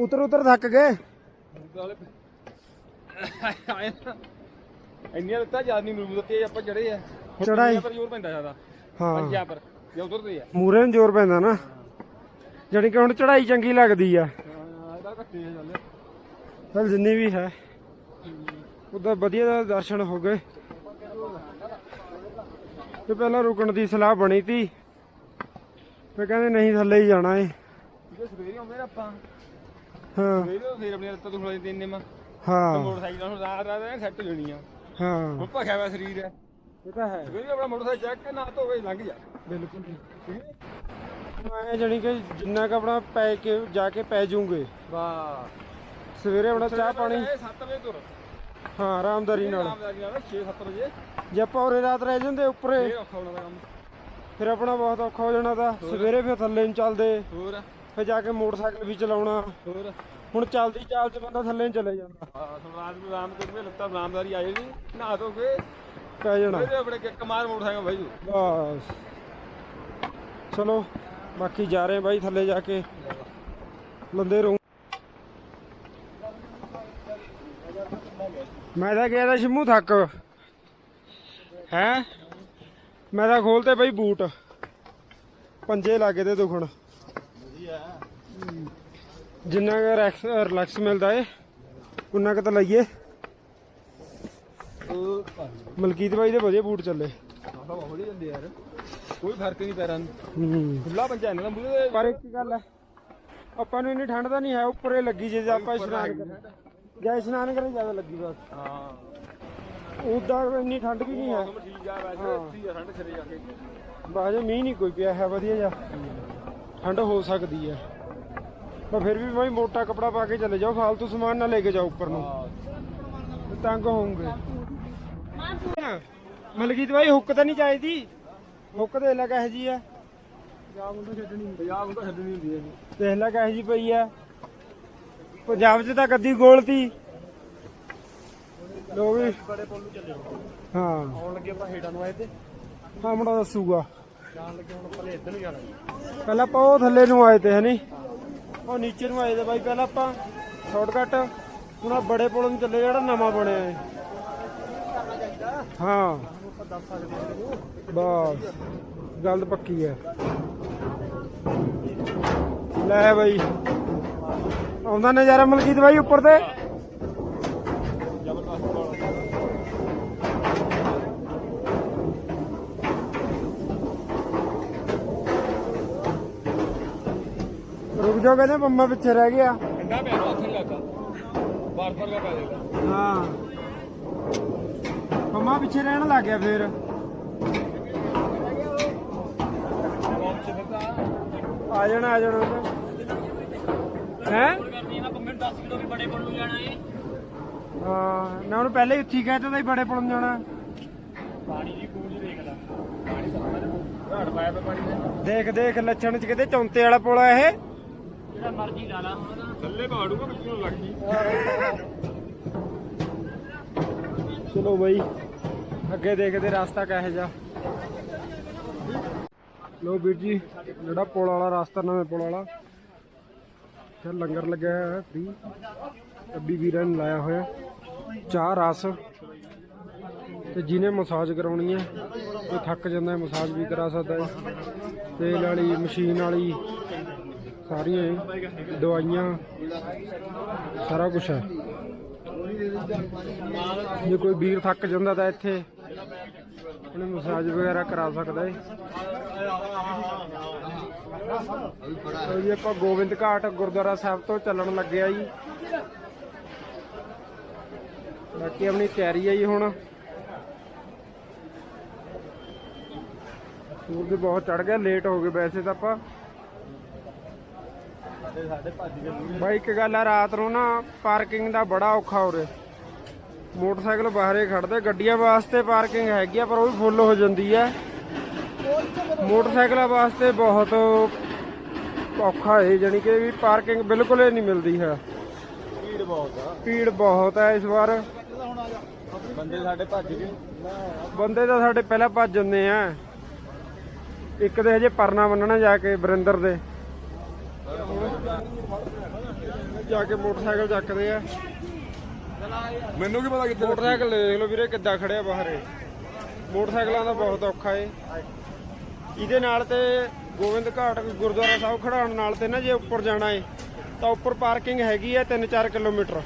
ਉਤਰ ਉਤਰ ਥੱਕ ਗਏ। ਇੰਨੀਆਂ ਲੱਤਾਂ ਯਾਦ ਨਹੀਂ ਮਰੂਦ ਤੇ ਆਪਾਂ ਚੜੇ ਆ। ਪੰਜਾਂ ਪਰ ਜ਼ੋਰ ਪੈਂਦਾ ਜ਼ਿਆਦਾ। ਹਾਂ। ਪੰਜਾਂ ਪਰ। ਜੇ ਉਤਰਦੇ ਆ। ਮੂਰੇ ਨੂੰ ਜ਼ੋਰ ਪੈਂਦਾ ਨਾ। ਜਾਣੀ ਕਿ ਹੁਣ ਚੜਾਈ ਚੰਗੀ ਲੱਗਦੀ ਆ। ਹਾਂ ਜਿੰਨੀ ਵੀ ਹੈ। ਉਦੋਂ ਵਧੀਆ ਦਾ ਦਰਸ਼ਨ ਹੋ ਗਏ। ਤੇ ਪਹਿਲਾਂ ਰੁਕਣ ਦੀ ਸਲਾਹ ਬਣੀ ਤੀ। ਫੇ ਕਹਿੰਦੇ ਨਹੀਂ ਥੱਲੇ ਹੀ ਜਾਣਾ ਏ। ਜੇ ਸਵੇਰੇ ਆਉਂਦੇ ਆਪਾਂ। ਹਾਂ। ਫੇਰ ਆਪਣੀਆਂ ਲੱਤਾਂ ਦੁਖਣ ਲੱਗ ਦਿੰਨੇ ਮਾ। ਹਾਂ। ਮੋਟਰਸਾਈਕਲ ਹੁਣ ਰਾਤ ਰਾਤ ਸੈੱਟ ਹੋ ਜਾਣੀ ਆ। ਹਾਂ। ਹੁਣ ਭਖਿਆ ਹੋਇਆ ਸਰੀਰ ਹੈ ਇਹ ਤਾਂ ਹੈ। ਸਵੇਰੇ ਆਪਣਾ ਮੋਟਰਸਾਈਕਲ ਚੱਕ ਕੇ ਨਾ ਧੋਵੇ ਲੰਘ ਜਾ। ਬਿਲਕੁਲ ਮੈਂ ਜਾਣੀ ਕਿ ਜਿੰਨਾ ਕ ਆਪਣਾ ਪੈ ਕੇ ਜਾ ਕੇ ਪੈ ਜੂਗੇ ਵਾਹ। ਸਵੇਰੇ ਆਪਣਾ ਚਾਹ ਪਾਣੀ। 7 ਵਜੇ ਤੁਰ। ਹਾਂ ਆਰਾਮਦਾਰੀ ਨਾਲ। ਆਰਾਮਦਾਰੀ ਨਾਲ 6-7 ਵਜੇ। ਜੇ ਆਪਾਂ ਉਰੇ ਰਾਤ ਰਹਿ ਜਾਂਦੇ ਉੱਪਰੇ ਫੇਰ ਔਖਾ ਹੋਣਾ ਦਾ ਕੰਮ। ਫਿਰ ਆਪਣਾ ਬਹੁਤ ਔਖਾ ਹੋ ਜਾਣਾ ਤਾਂ। ਸਵੇਰੇ ਫਿਰ ਥੱਲੇ ਨੂੰ ਚੱਲਦੇ। ਹੋਰ? ਫਿਰ ਜਾ ਕੇ ਮੋਟਰਸਾਈਕਲ ਵੀ ਚਲਾਉਣਾ। ਹੋਰ? ਹੁਣ ਚੱਲਦੀ ਚਾਲ ਚ ਬੰਦਾ ਥੱਲੇ ਨੂੰ ਚਲੇ ਜਾਂਦਾ। ਹਾਂ ਹੁਣ ਰਾਤ ਨੂੰ ਆਰਾਮ ਕਰੂਗੇ ਲੱਤਾਂ ਆਰਾਮਦਾਰੀ ਆ ਜਾਣੀ ਨਹਾ। ਧੋ ਕੇ ਪੈ ਜਾਣਾ। ਫੇਰ ਆਪਣੇ ਕਿੱਕ ਮਾਰ ਮੋਟਰਸਾਈਕਲ ਭਾਈ ਬਸ। ਚਲੋ ਬਾਕੀ ਜਾ ਰਹੇ ਬਾਈ ਥੱਲੇ ਜਾ ਕੇ। ਲੰਦੇ ਰਹੂੰ ਮੈਂ ਤਾਂ ਗਿਆ ਤਾਂ ਸ਼ਿਮੂ ਥੱਕ ਹੈ? ਮੈਂ ਤਾਂ ਖੋਲਤੇ ਬਾਈ ਬੂਟ। ਪੰਜੇ ਲਾਗੇ ਤੇ ਦੁਖਣ। ਜਿੰਨਾ ਕੁ ਰਿਲੈਕਸ ਮਿਲਦਾ ਏ ਉਨਾ ਕੁ ਤਾਂ ਲਈਏ। ਮਲਕੀਤ ਬਾਈ ਦੇ ਵਧੀਆ ਬੂਟ ਚੱਲੇ। ਜਾਂਦੇ ਯਾਰ। ਕੋਈ ਫ਼ਰਕ ਨਹੀਂ ਪੈਰਾਂ ਨੂੰ। ਹੂੰ। ਖੁੱਲਾ ਪੰਜਾ ਦਾ ਮੂਹਰੇ ਪਰ ਇੱਕ ਗੱਲ ਹੈ ਆਪਾਂ ਨੂੰ ਇੰਨੀ ਠੰਡ ਤਾਂ ਨਹੀਂ ਹੈ ਉੱਪਰੇ ਲੱਗੀ ਜੇ ਆਪਾਂ ਇਸ਼ਨਾਨ ਕਰੇ ਜਾਂ ਇਸ਼ਨਾਨ ਕਰੇ ਜ਼ਿਆਦਾ ਲੱਗੀ ਬਸ। ਹਾਂ। ਉਦਾਂ ਇੰਨੀ ਠੰਡ ਵੀ ਨਹੀਂ ਹੈ। ਮੌਸਮ ਠੀਕ ਆ ਵੈਸੇ ਠੀਕ ਆ ਠੰਡ ਸਿਰੇ ਜਾ ਕੇ। ਬਾਜੇ ਮੀਂਹ ਨਹੀਂ ਕੋਈ ਪਿਆ ਹੈ ਵਧੀਆ ਜਿਹਾ। ਠੰਡ ਹੋ ਸਕਦੀ ਹੈ। ਪਰ ਫਿਰ ਵੀ ਭਾਈ ਮੋਟਾ ਕਪੜਾ ਪਾ ਕੇ ਚਲੇ ਜਾਓ ਫਾਲਤੂ ਸਮਾਨ ਨਾ ਲੈ ਕੇ ਜਾਓ ਉੱਪਰ ਨੂੰ। ਤੰਗ ਹੋਵੋਗੇ। ਮਲਕੀਤ ਭਾਈ ਹੁੱਕ ਤਾਂ ਨਹੀਂ ਚਾਹੀਦੀ? ਹੁੱਕ ਦੇ ਲੈ ਕਹੇ ਜੀ ਆ ਪੰਜਾਬ ਨੂੰ ਤਾਂ ਛੱਡਣੀ ਪੰਜਾਬ ਨੂੰ ਤਾਂ ਛੱਡਣੀ ਹੁੰਦੀ ਹੈ ਦੇਖ ਲੈ ਕਹੇ ਜੀ ਪਈ ਆ ਪੰਜਾਬ 'ਚ ਤਾਂ ਕੱਦੀ ਗੋਲਤੀ। ਲੋਕ ਵੀ। ਬੜੇ ਪੁੱਲ ਚੱਲੇ ਹਾਂ। ਆਉਣ ਲੱਗੇ ਆਪਾਂ ਹੇਠਾਂ ਨੂੰ ਆਏ ਤੇ। ਹਾਂ ਮੁੰਡਾ ਦੱਸੂਗਾ। ਜਾਣ ਲੱਗੇ ਹੁਣ ਆਪਾਂ ਇੱਧਰ ਨੂੰ ਜਾਣਾ। ਪਹਿਲਾਂ ਆਪਾਂ ਉਹ ਥੱਲੇ ਨੂੰ ਆਏ ਤੇ ਹਨੀ? ਉਹ ਨੀਚੇ ਨੂੰ ਆਏ ਤੇ ਬਾਈ ਪਹਿਲਾਂ ਆਪਾਂ ਸ਼ਾਰਟਕਟ ਹੁਣ ਆਹ ਬੜੇ ਪੁਲ ਨੂੰ ਚੱਲੇ ਜਿਹੜਾ ਨਵਾਂ ਬਣਿਆ ਹੈ। ਹਾਂ ਬਸ ਗੱਲ ਪੱਕੀ ਹੈ ਲੈ ਬਾਈ। ਆਉਂਦਾ ਨਜ਼ਾਰਾ ਮਲਕੀਤ ਬਾਈ ਉੱਪਰ ਤੇ? ਜਾਓ ਕਹਿੰਦੇ ਮੰਮਾ ਪਿੱਛੇ ਰਹਿ ਗਿਆ। ਠੰਡਾ ਪਿਆ ਨਾ ਨਹੀਂ ਲੱਗਦਾ ਬਾਰ ਬਾਰ ਦਾ ਪੈ ਜਾਏਗਾ ਹਾਂ। ਮੰਮਾ ਪਿੱਛੇ ਰਹਿਣ ਲੱਗ ਗਿਆ ਫੇਰ। ਆ ਜਾਣਾ ਆ ਜਾਣਾ ਹੈ? ਹਾਂ ਮੈਂ ਉਹਨੂੰ ਪਹਿਲੇ ਹੀ ਉੱਥੀ ਕਹਿ ਤਾ ਸੀ ਬੜੇ ਪੁਲ ਨੂੰ ਜਾਣਾ। ਪਾਣੀ ਦੀ ਗੂੰਜ ਦੇਖਦਾ ਪਾਣੀ ਤਾਂ ਘਾੜ ਪਾਇਆ ਪਿਆ ਪਾਣੀ ਦੇ। ਦੇਖ ਦੇਖ ਲੱਛਣ ਚ ਕਿਤੇ ਚੌਂਤੇ ਵਾਲਾ ਪੁਲ ਆ ਇਹ। ਜਿਹੜਾ ਮਰਜ਼ੀ ਲਾ ਲਾ। ਹੁਣ ਥੱਲੇ ਪਹਾੜੂਗਾ ਵਿੱਚ ਨੂੰ ਲੱਗ ਗਈ ਚਲੋ ਬਈ ਅੱਗੇ ਦੇਖਦੇ ਰਸਤਾ ਕਿਹੋ ਜਿਹਾ। ਲੋ ਵੀਰ ਜੀ ਜਿਹੜਾ ਪੁਲ ਵਾਲਾ ਰਸਤਾ ਨਵੇਂ ਪੁਲ ਵਾਲਾ। ਤੇ ਲੰਗਰ ਲੱਗਿਆ ਹੋਇਆ ਹੈ ਫ੍ਰੀ। ਅੱਬੀ ਵੀਰਾਂ ਨੇ ਲਾਇਆ ਹੋਇਆ। ਚਾਹ ਰਸ। ਤੇ ਜਿਹਨੇ ਮਸਾਜ ਕਰਾਉਣੀ ਹੈ ਉਹ ਥੱਕ ਜਾਂਦਾ ਹੈ ਮਸਾਜ ਵੀ ਕਰਾ ਸਕਦਾ ਹੈ। ਤੇਲ ਵਾਲੀ ਮਸ਼ੀਨ ਵਾਲੀ। ਸਾਰੀਆਂ ਦਵਾਈਆਂ, ਸਾਰਾ ਕੁਝ ਹੈ। ਜੇ ਕੋਈ ਵੀਰ ਥੱਕ ਜਾਂਦਾ ਤਾਂ ਇੱਥੇ ਉਹਨੇ ਮਸਾਜ ਵਗੈਰਾ ਕਰਾ ਸਕਦਾ ਹੈ ਲਓ ਜੀ, ਆਪਾਂ ਗੋਬਿੰਦ ਘਾਟ ਗੁਰਦੁਆਰਾ ਸਾਹਿਬ ਤੋਂ ਚੱਲਣ ਲੱਗੇ ਆ ਜੀ। ਬਾਕੀ ਆਪਣੀ ਤਿਆਰੀ ਹੈ ਜੀ ਹੁਣ। ਸੂਰਜ ਬਹੁਤ ਚੜ ਗਿਆ ਲੇਟ ਹੋ ਗਏ ਵੈਸੇ ਤਾਂ ਆਪਾਂ। ਬਾਈ ਇੱਕ ਗੱਲ ਆ ਰਾਤ ਨੂੰ ਨਾ ਪਾਰਕਿੰਗ ਦਾ ਬੜਾ ਔਖਾ ਹੋ ਰਿਹਾ ਮੋਟਰਸਾਈਕਲ ਬਾਹਰੇ ਖੜਦੇ ਗੱਡੀਆਂ ਵਾਸਤੇ ਪਾਰਕਿੰਗ ਹੈਗੀ ਆ ਪਰ ਉਹ ਵੀ ਫੁੱਲ ਹੋ ਜਾਂਦੀ ਹੈ ਮੋਟਰਸਾਈਕਲਾਂ ਵਾਸਤੇ ਬਹੁਤ ਔਖਾ ਹੈ ਜਾਣੀ ਕਿ ਵੀ ਪਾਰਕਿੰਗ ਬਿਲਕੁਲ ਹੀ ਨਹੀਂ ਮਿਲਦੀ ਹੈ। ਭੀੜ ਬਹੁਤ ਆ। ਭੀੜ ਬਹੁਤ ਹੈ ਇਸ ਵਾਰ। ਬੰਦੇ ਸਾਡੇ ਭੱਜ ਗਏ। ਬੰਦੇ ਤਾਂ ਸਾਡੇ ਪਹਿਲਾਂ ਭੱਜ ਜਾਂਦੇ ਆ। ਇੱਕ ਦੇ ਹਜੇ ਪਰਨਾ ਬੰਨਣਾ ਜਾ ਕੇ ਬਰਿੰਦਰ ਦੇ। ਜਾ ਕੇ ਮੋਟਰਸਾਈਕਲ ਚੱਕਦੇ ਆ। ਮੈਨੂੰ ਕੀ ਪਤਾ ਕਿੱਥੇ ਮੋਟਰਸਾਈਕਲ ਦੇਖ ਲਓ ਵੀਰੇ ਕਿੱਦਾਂ ਖੜਿਆ ਬਾਹਰ। ਇਹ ਮੋਟਰਸਾਈਕਲਾਂ ਦਾ ਬਹੁਤ ਔਖਾ ਏ। ਇਹਦੇ ਨਾਲ ਤੇ ਗੋਬਿੰਦ ਘਾਟ ਗੁਰਦੁਆਰਾ ਸਾਹਿਬ ਖੜਾਉਣ ਨਾਲ ਤੇ ਨਾ ਜੇ ਉੱਪਰ ਜਾਣਾ ਏ ਤਾਂ ਉੱਪਰ ਪਾਰਕਿੰਗ ਹੈਗੀ ਹੈ 3-4 ਕਿਲੋਮੀਟਰ।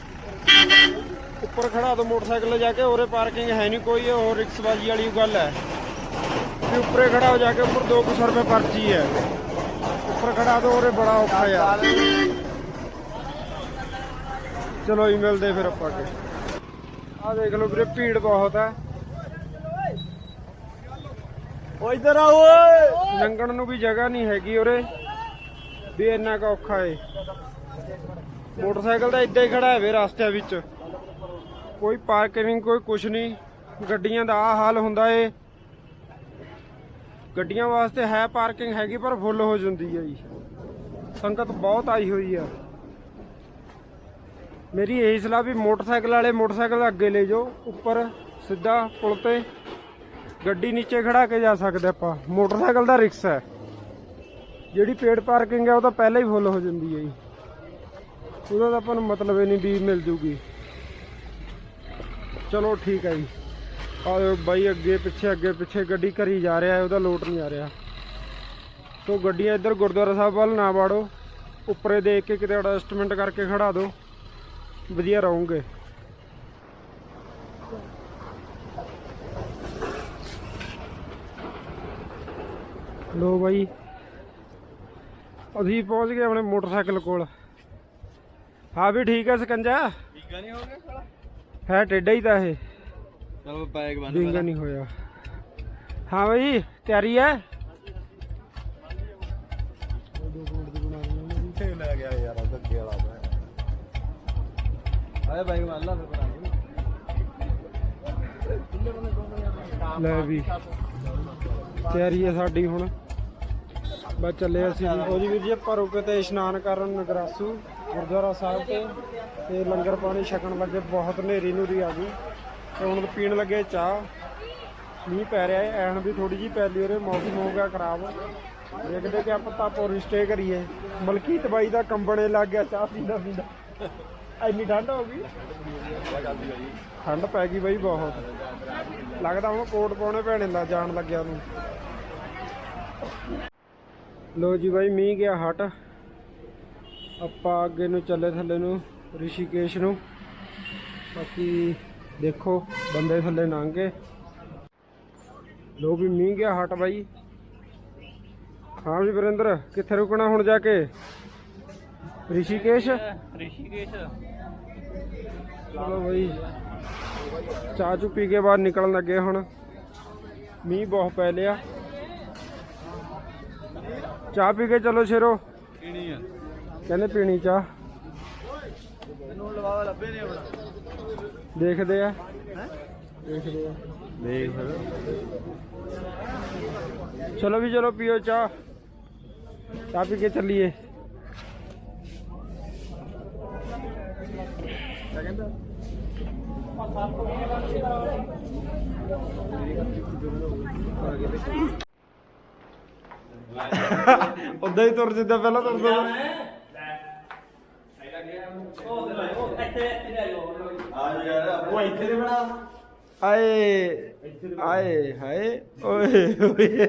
ਉੱਪਰ ਖੜਾ ਦੋ ਮੋਟਰਸਾਈਕਲ ਜਾ ਕੇ ਉਰੇ ਪਾਰਕਿੰਗ ਹੈ ਨਹੀਂ ਕੋਈ ਉਹ ਰਿਕਸਬਾਜੀ ਵਾਲੀ ਗੱਲ ਹੈ। ਵੀ ਉੱਪਰੇ ਖੜਾ ਹੋ ਜਾ ਕੇ ਉੱਪਰ 200 ਰੁਪਏ ਪਰਚੀ ਹੈ। ਉੱਪਰ ਖੜਾ ਦੋ ਉਰੇ ਬੜਾ ਔਖਾ ਯਾਰ। ਚਲੋ ਜੀ ਮਿਲਦੇ ਫਿਰ ਆਪਾਂ ਅੱਗੇ। ਆ ਦੇਖ ਲਓ ਵੀਰੇ ਭੀੜ ਬਹੁਤ ਹੈ। ਓ ਇੱਧਰ ਆ ਓਏ! ਲੰਘਣ ਨੂੰ ਵੀ ਜਗ੍ਹਾ ਨਹੀਂ ਹੈਗੀ ਉਰੇ। ਵੀ ਇੰਨਾ ਕੁ ਔਖਾ ਏ। ਮੋਟਰਸਾਈਕਲ ਤਾਂ ਇੱਦਾਂ ਹੀ ਖੜਾ ਹੈ ਵੇ ਰਸਤੇ ਵਿੱਚ। ਕੋਈ ਪਾਰਕਿੰਗ ਕੋਈ ਕੁਛ ਨਹੀਂ। ਗੱਡੀਆਂ ਦਾ ਆ ਹਾਲ ਹੁੰਦਾ ਏ। ਗੱਡੀਆਂ ਵਾਸਤੇ ਹੈ ਪਾਰਕਿੰਗ ਹੈਗੀ ਪਰ ਫੁੱਲ ਹੋ ਜਾਂਦੀ ਹੈ ਜੀ। ਸੰਗਤ ਬਹੁਤ ਆਈ ਹੋਈ ਆ। ਮੇਰੀ ਇਹੀ ਸਲਾਹ ਵੀ ਮੋਟਰਸਾਈਕਲ ਵਾਲੇ ਮੋਟਰਸਾਈਕਲ ਅੱਗੇ ਲੈ ਜਾਓ, ਉੱਪਰ ਸਿੱਧਾ ਪੁਲ ਤੇ ਗੱਡੀ ਨੀਚੇ ਖੜਾ ਕੇ ਜਾ ਸਕਦੇ ਆਪਾਂ। ਮੋਟਰਸਾਈਕਲ ਦਾ ਰਿਕਸ ਹੈ। ਜਿਹੜੀ ਪੇਡ ਪਾਰਕਿੰਗ ਹੈ, ਉਹ ਤਾਂ ਪਹਿਲਾਂ ਹੀ ਫੁੱਲ ਹੋ ਜਾਂਦੀ ਹੈ ਜੀ। ਉਹਦਾ ਤਾਂ ਆਪਾਂ ਨੂੰ ਮਤਲਬ ਹੀ ਨਹੀਂ ਵੀ ਮਿਲ ਜੂਗੀ। ਚਲੋ ਠੀਕ ਹੈ ਜੀ। ਆ ਬਾਈ ਅੱਗੇ ਪਿੱਛੇ ਅੱਗੇ ਪਿੱਛੇ ਗੱਡੀ ਕਰੀ ਜਾ ਰਿਹਾ ਹੈ, ਉਹਦਾ ਲੋਟ ਨਹੀਂ ਆ ਰਿਹਾ। ਸੋ ਗੱਡੀਆਂ ਇੱਧਰ ਗੁਰਦੁਆਰਾ ਸਾਹਿਬ ਵੱਲ ਨਾ ਵਾੜੋ। ਉੱਪਰੇ ਦੇਖ ਕੇ ਕਿਤੇ ਐਡਜਸਟਮੈਂਟ ਕਰਕੇ ਖੜਾ ਦਿਓ ਵਧੀਆ ਰਹੋਗੇ। ਲੋ ਬਾਈ ਅਸੀਂ ਪਹੁੰਚ ਗਏ ਆਪਣੇ ਮੋਟਰਸਾਈਕਲ ਕੋਲ। ਹਾਂ ਵੀ ਠੀਕ ਹੈ ਸਕੰਜਾ? ਠੀਕਾ ਨਹੀਂ ਹੋ ਗਿਆ ਸਾਲਾ ਹੈ ਟੇਡਾ ਹੀ ਤਾਂ ਇਹ। ਚਲ ਬੈਗ ਬੰਨ ਵਿੰਗਾ ਨਹੀਂ ਹੋਇਆ। ਹਾਂ ਬਾਈ ਤਿਆਰੀ ਹੈ? ਲਾ ਲੈ ਵੀ। ਤਿਆਰੀ ਹੈ ਸਾਡੀ ਹੁਣ। ਬਸ ਚੱਲੇ ਅਸੀਂ। ਉਹ ਜੀ ਵੀਰ ਜੀ, ਆਪਾਂ ਰੁਕੇ ਤੇ ਇਸ਼ਨਾਨ ਕਰਨ ਨਗਰਾਸੂ, ਗੁਰਦੁਆਰਾ ਸਾਹਿਬ ਤੇ। ਤੇ ਲੰਗਰ ਪਾਣੀ ਛਕਣ ਲੱਗੇ, ਬਹੁਤ ਹਨੇਰੀ ਨੂਰੀ ਆ ਗਈ। ਤੇ ਹੁਣ ਪੀਣ ਲੱਗੇ ਚਾਹ। ਮੀਂਹ ਪੈ ਰਿਹਾ ਹੈ, ਐਨ ਵੀ ਥੋੜੀ ਜੀ ਪੈ ਲਈ ਉਰੇ ਮੌਸਮ ਹੋ ਗਿਆ ਖਰਾਬ। ਦੇਖਦੇ ਕਿ ਆਪਾਂ ਤਾਂ ਪੂਰੀ ਸਟੇ ਕਰੀਏ। ਮਲਕੀਤ ਬਾਈ ਦਾ ਕੰਬਣੇ ਲੱਗ ਗਿਆ ਚਾਹ ਪੀਂਦਾ ਪੀਂਦਾ ਇੰਨੀ ਠੰਡ ਹੋ ਗਈ? ਠੰਡ ਪੈ ਗਈ ਬਾਈ ਬਹੁਤ। ਲੱਗਦਾ ਹੁਣ ਕੋਟ ਪਾਉਣੇ ਪੈਣੇ ਦਾ ਜਾਣ ਲੱਗਿਆ ਨੂੰ। ਲੋ ਜੀ ਬਾਈ ਮੀਂਹ ਗਿਆ ਹਟ। ਆਪਾਂ ਅੱਗੇ ਨੂੰ ਚੱਲੇ ਥੱਲੇ ਨੂੰ, ਰਿਸ਼ੀਕੇਸ਼ ਨੂੰ। ਬਾਕੀ ਦੇਖੋ, ਬੰਦੇ ਥੱਲੇ ਲੰਘੇ ਲੋ ਵੀ ਮੀਂਹ ਗਿਆ ਹਟ ਬਾਈ। ਹਾਂ ਵੀ ਵਰਿੰਦਰ, ਕਿੱਥੇ ਰੁਕਣਾ ਹੁਣ ਜਾ ਕੇ? ਰਿਸ਼ੀਕੇਸ਼ ਰਿਸ਼ੀਕੇਸ਼ ਚਲੋ ਬਾਈ ਚਾਹ ਚੂ ਪੀ ਕੇ ਬਾਹਰ ਨਿਕਲਣ ਲੱਗੇ ਹੁਣ ਮੀਂਹ ਬਹੁਤ ਪੈ ਲਿਆ ਚਾਹ ਪੀ ਕੇ ਚਲੋ ਸ਼ੇਰੋ ਕਿਹੜੀ ਆ ਕਹਿੰਦੇ ਪੀਣੀ ਚਾਹ ਮੈਨੂੰ ਲਵਾਵਾ ਲੱਭੇ ਨਹੀਂ ਆਪਣਾ ਦੇਖਦੇ ਆ ਦੇਖਦੇ ਆ ਦੇਖ ਫਿਰ ਚਲੋ ਵੀ ਚਲੋ ਪੀਓ ਚਾਹ ਚਾਹ ਪੀ ਕੇ ਚੱਲੀਏ ਉਦਾਂ ਹੀ ਤੁਰ ਜਿੱਦਾਂ ਪਹਿਲਾਂ ਤੁਰਦਾ ਉਹ ਇੱਥੇ ਦੇ ਬਣਾ। ਆਏ ਆਏ ਹਾਏ ਓਏ ਓਏ।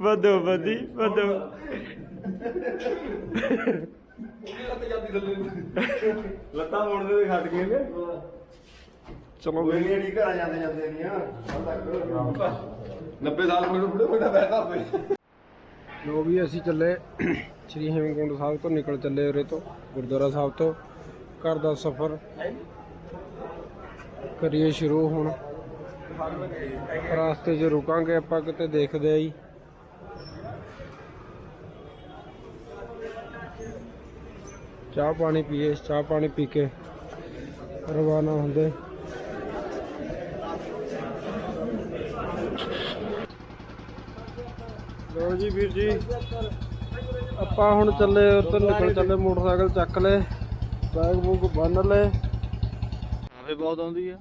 ਵਧੋ ਵਧੀ ਵਧੋ। ਲੱਤਾਂ ਮੋੜਦੇ ਤੇ ਖੱਟ ਗਏ ਨੇ। ਚਲੋ ਕੋਈ ਬਈ। ਨਹੀਂ ਅੜੀ ਘਰਾਂ ਜਾਂਦੇ ਜਾਂਦੇ ਨਹੀਂ ਆ। 90 ਸਾਲ ਮੈਨੂੰ ਬੁੜੇ ਬੁੜਾ ਬੈਠਾ ਪਏ ਲੋ ਵੀ ਅਸੀਂ ਚੱਲੇ ਸ੍ਰੀ ਹੇਮਕੁੰਟ ਸਾਹਿਬ ਤੋਂ ਨਿਕਲ ਚੱਲੇ ਉਰੇ ਤੋਂ ਗੁਰਦੁਆਰਾ ਸਾਹਿਬ ਤੋਂ। ਘਰ ਦਾ ਸਫ਼ਰ ਕਰੀਏ ਸ਼ੁਰੂ ਹੁਣ। ਰਾਸਤੇ 'ਚ ਰੁਕਾਂਗੇ ਆਪਾਂ ਕਿਤੇ ਦੇਖਦੇ ਆ ਚਾਹ ਪਾਣੀ ਪੀਏ ਚਾਹ ਪਾਣੀ ਪੀ ਕੇ ਰਵਾਨਾ ਹੁੰਦੇ। ਲੋ ਜੀ ਵੀਰ ਜੀ ਆਪਾਂ ਹੁਣ ਚੱਲੇ ਉੱਧਰ ਨਿਕਲ ਚੱਲੇ ਮੋਟਰਸਾਈਕਲ ਚੱਕ ਲਏ ਬੈਗ ਬੂਗ ਬੰਨ ਲਏ। ਆਵੇ ਬਹੁਤ ਆਉਂਦੀ ਆ।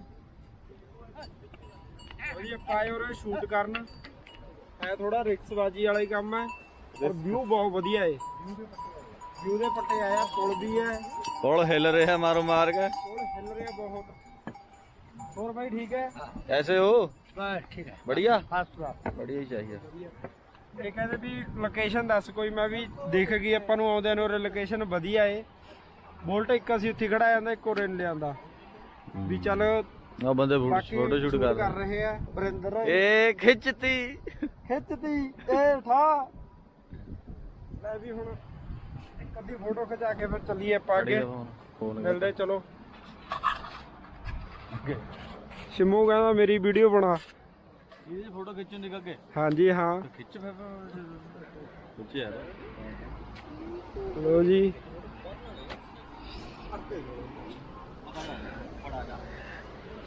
ਭਾਈ ਆਪਾਂ ਆਏ ਉਰੇ ਸ਼ੂਟ ਕਰਨ। ਹੈ ਥੋੜਾ ਰਿਕਸ ਬਾਜੀ ਵਾਲਾ ਹੀ ਕੰਮ ਹੈ ਪਰ ਵਿਊ ਬਹੁਤ ਵਧੀਆ ਏ। ਵਿਊ ਦੇ ਪੱਟੇ ਆਇਆ ਪੁਲ ਵੀ ਹੈ। ਪੁਲ ਹਿੱਲ ਰਿਹਾ ਮਾਰੋ ਮਾਰ ਕੇ। ਪੁਲ ਹਿੱਲ ਰਿਹਾ ਬਹੁਤ। ਹੋਰ ਭਾਈ ਠੀਕ ਹੈ? ਐਸੇ ਹੋ? ਬਸ ਠੀਕ ਹੈ। ਬੜੀਆ ਫਸਟ ਕਲਾਸ ਬੜੀਆ ਹੀ ਚਾਹੀਏ ਇਹ ਕਹਿੰਦੇ ਵੀ ਲੋਕੇਸ਼ਨ ਦੱਸ ਕੋਈ ਮੈਂ ਵੀ ਦੇਖ ਗਈ ਆਪਾਂ ਨੂੰ ਆਉਂਦਿਆਂ ਨੂੰ ਲੋਕੇਸ਼ਨ ਵਧੀਆ ਏ। ਬੋਲਟ ਇੱਕ ਅਸੀਂ ਉੱਥੇ ਖੜਾ ਜਾਂਦਾ ਇੱਕ ਹੋਰ ਲਿਆਂਦਾ। ਵੀ ਚੱਲ ਆ ਬੰਦੇ ਫੋਟੋ ਸ਼ੂਟ ਕਰ ਰਹੇ ਆ ਬਰਿੰਦਰ ਏ ਖਿੱਚਤੀ। ਖਿੱਚਤੀ ਏ ਉਠਾ। ਲੈ ਵੀ ਹੁਣ ਇੱਕ ਅੱਧੀ ਫੋਟੋ ਖਿਚਾ ਕੇ ਫਿਰ ਚੱਲੀਏ ਆਪਾਂ ਅੱਗੇ। ਮਿਲਦੇ ਚਲੋ। ਸ਼ਿਮੂ ਕਹਿੰਦਾ ਮੇਰੀ ਵੀਡੀਓ ਬਣਾ। ਇਹਦੀ ਫੋਟੋ ਖਿੱਚਣ ਦੀ ਅੱਗੇ? ਹਾਂਜੀ ਹਾਂ। ਖਿੱਚ ਫਿਰ ਖਿੱਚ ਯਾਰ। ਲੋ ਜੀ।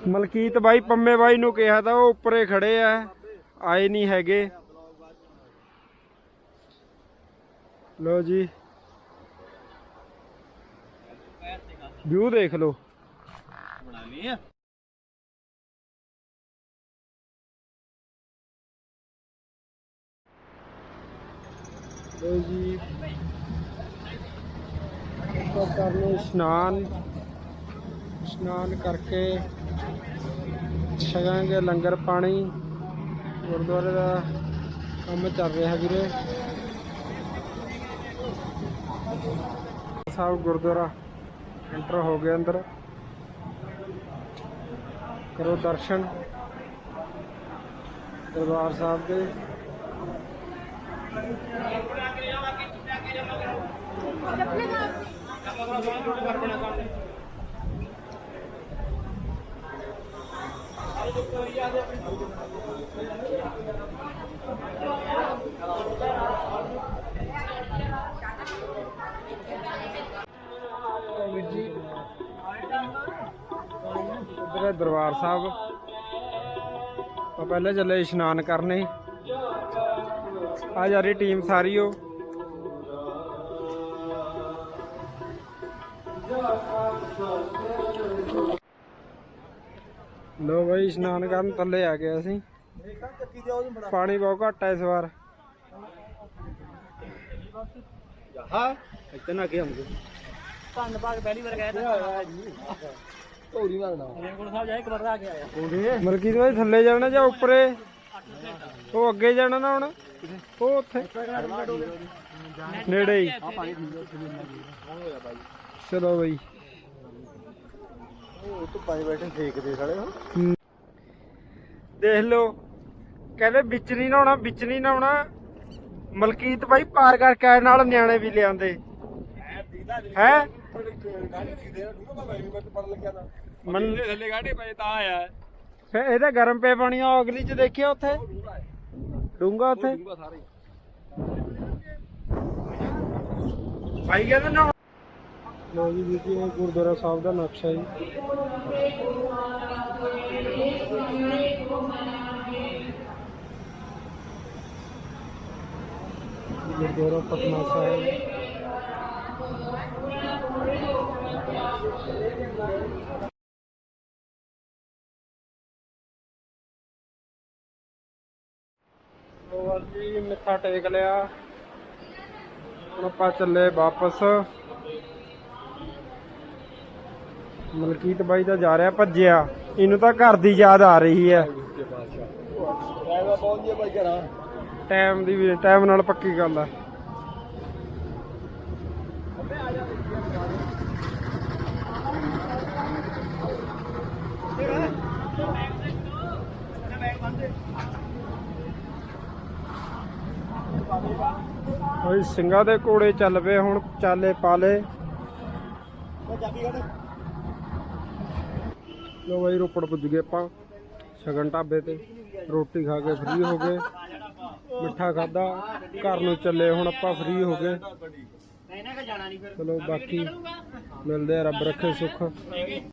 ਮਲਕੀਤ ਬਾਈ ਪੰਮੇ ਬਾਈ ਨੂੰ ਕਿਹਾ ਤਾਂ ਉਹ ਉੱਪਰੇ ਖੜੇ ਆ ਆਏ ਨਹੀਂ ਹੈਗੇ। ਲੋ ਜੀ। ਵਿਊ ਦੇਖ ਲਓ। ਬਣਾ ਲਈ ਆ? ਲੋ ਜੀ। ਤੋਂ ਕਰਨੇ ਇਸ਼ਨਾਨ। ਇਸ਼ਨਾਨ ਕਰਕੇ ਛਕਾਂਗੇ ਲੰਗਰ ਪਾਣੀ। ਗੁਰਦੁਆਰੇ ਦਾ ਕੰਮ ਚੱਲ ਰਿਹਾ ਵੀਰੇ। ਸਾਹਿਬ ਗੁਰਦੁਆਰਾ। ਐਂਟਰ ਹੋ ਗਏ ਅੰਦਰ ਕਰੋ ਦਰਸ਼ਨ ਦਰਬਾਰ ਸਾਹਿਬ ਦੇ ਹੈ ਦਰਬਾਰ ਸਾਹਿਬ। ਆਪਾਂ ਪਹਿਲੇ ਚੱਲੇ ਇਸ਼ਨਾਨ ਕਰਨੇ। ਆ ਜਾ ਰਹੀ ਟੀਮ ਸਾਰੀ ਉਹ ਲੋ ਬਈ ਇਸ਼ਨਾਨ ਕਰਨ ਥੱਲੇ ਆ ਗਏ ਅਸੀਂ। ਪਾਣੀ ਬਹੁਤ ਘੱਟ ਹੈ ਇਸ ਵਾਰ। ਹਾਂ ਇਤਨਾ ਕੀ ਹਮਕੋ ਧੰਨ ਭਾਗ ਪਹਿਲੀ ਵਾਰ ਗਏ ਤਾਂ ਧੋਰੀ ਮਾਰਨਾ ਹੇਮਕੁੰਟ ਸਾਹਿਬ ਜਾਏ ਇੱਕ ਵਾਰ ਆ ਕੇ ਆਇਆ। ਮਲਕੀਤ ਭਾਈ ਥੱਲੇ ਜਾਣਾ ਜਾਂ ਉੱਪਰੇ? ਉਹ ਅੱਗੇ ਜਾਣਾ ਨਾ ਹੁਣ? ਉਹ ਉੱਥੇ। ਨੇੜੇ ਹੀ। ਚਲੋ ਬਈ। ਉਹ ਤੋਂ ਪਾਣੀ ਬੈਠੇ ਫੇਕਦੇ ਸਾਲੇ ਹਮ। ਦੇਖ ਲਓ। ਕਹਿੰਦੇ ਵਿੱਚ ਨਹੀਂ ਨਹਾਉਣਾ ਵਿੱਚ ਨਹੀਂ ਨਹਾਉਣਾ। ਮਲਕੀਤ ਭਾਈ ਪਾਰ ਕਰਕੇ ਆਏ ਨਾਲ ਨਿਆਣੇ ਵੀ ਲਿਆਂਦੇ ਹੈ? ਮਨ ਥੱਲੇ ਗਾੜੀ ਪਏ ਤਾਂ ਆਇਆ ਫੇ ਇਹਦੇ ਗਰਮ ਪੇ ਪਾਣੀ ਆ ਅਗਲੀ ਚ ਦੇਖਿਆ ਉੱਥੇ? ਡੂੰਗਾ ਉੱਥੇ? ਭਾਈ ਕਹਿੰਦਾ ਨਾ ਲੋ ਜੀ ਜੀ ਇਹ ਗੁਰਦੁਆਰਾ ਸਾਹਿਬ ਦਾ ਨਕਸ਼ਾ ਜੀ। ਗੁਰਦੁਆਰਾ ਪਟਨਾ ਸਾਹਿਬ। ਹੋਰ ਜੀ ਮੱਥਾ ਟੇਕ ਲਿਆ। ਹੁਣ ਆਪਾਂ ਚੱਲੇ ਵਾਪਸ। ਮਲਕੀਤ ਬਾਈ ਤਾਂ ਜਾ ਰਿਹਾ ਭੱਜਿਆ। ਇਹਨੂੰ ਤਾਂ ਘਰ ਦੀ ਯਾਦ ਆ ਰਹੀ ਹੈ। ਡਰਾਈਵਰ ਪਹੁੰਚ ਗਿਆ ਭਾਈ ਘਰਾਂ। ਟਾਈਮ ਦੀ ਵੀ ਟਾਈਮ ਨਾਲ ਪੱਕੀ ਗੱਲ ਹੈ ਓਏ ਸਿੰਘਾਂ ਦੇ ਘੋੜੇ ਚੱਲ ਪਏ ਹੁਣ ਚਾਲੇ ਪਾਲੇ। ਲੋ ਬਾਈ ਰੋਪੜ ਪੁੱਜ ਗਏ ਆਪਾਂ। ਸ਼ਗਨ ਢਾਬੇ ਤੇ। ਰੋਟੀ ਖਾ ਕੇ ਫ੍ਰੀ ਹੋ ਗਏ। ਮਿੱਠਾ ਖਾਦਾ ਘਰ ਨੂੰ ਚੱਲੇ ਹੁਣ ਆਪਾਂ ਫ੍ਰੀ ਹੋ ਗਏ। ਚਲੋ ਬਾਕੀ ਮਿਲਦੇ ਆ ਰੱਬ ਰੱਖੇ ਸੁੱਖ।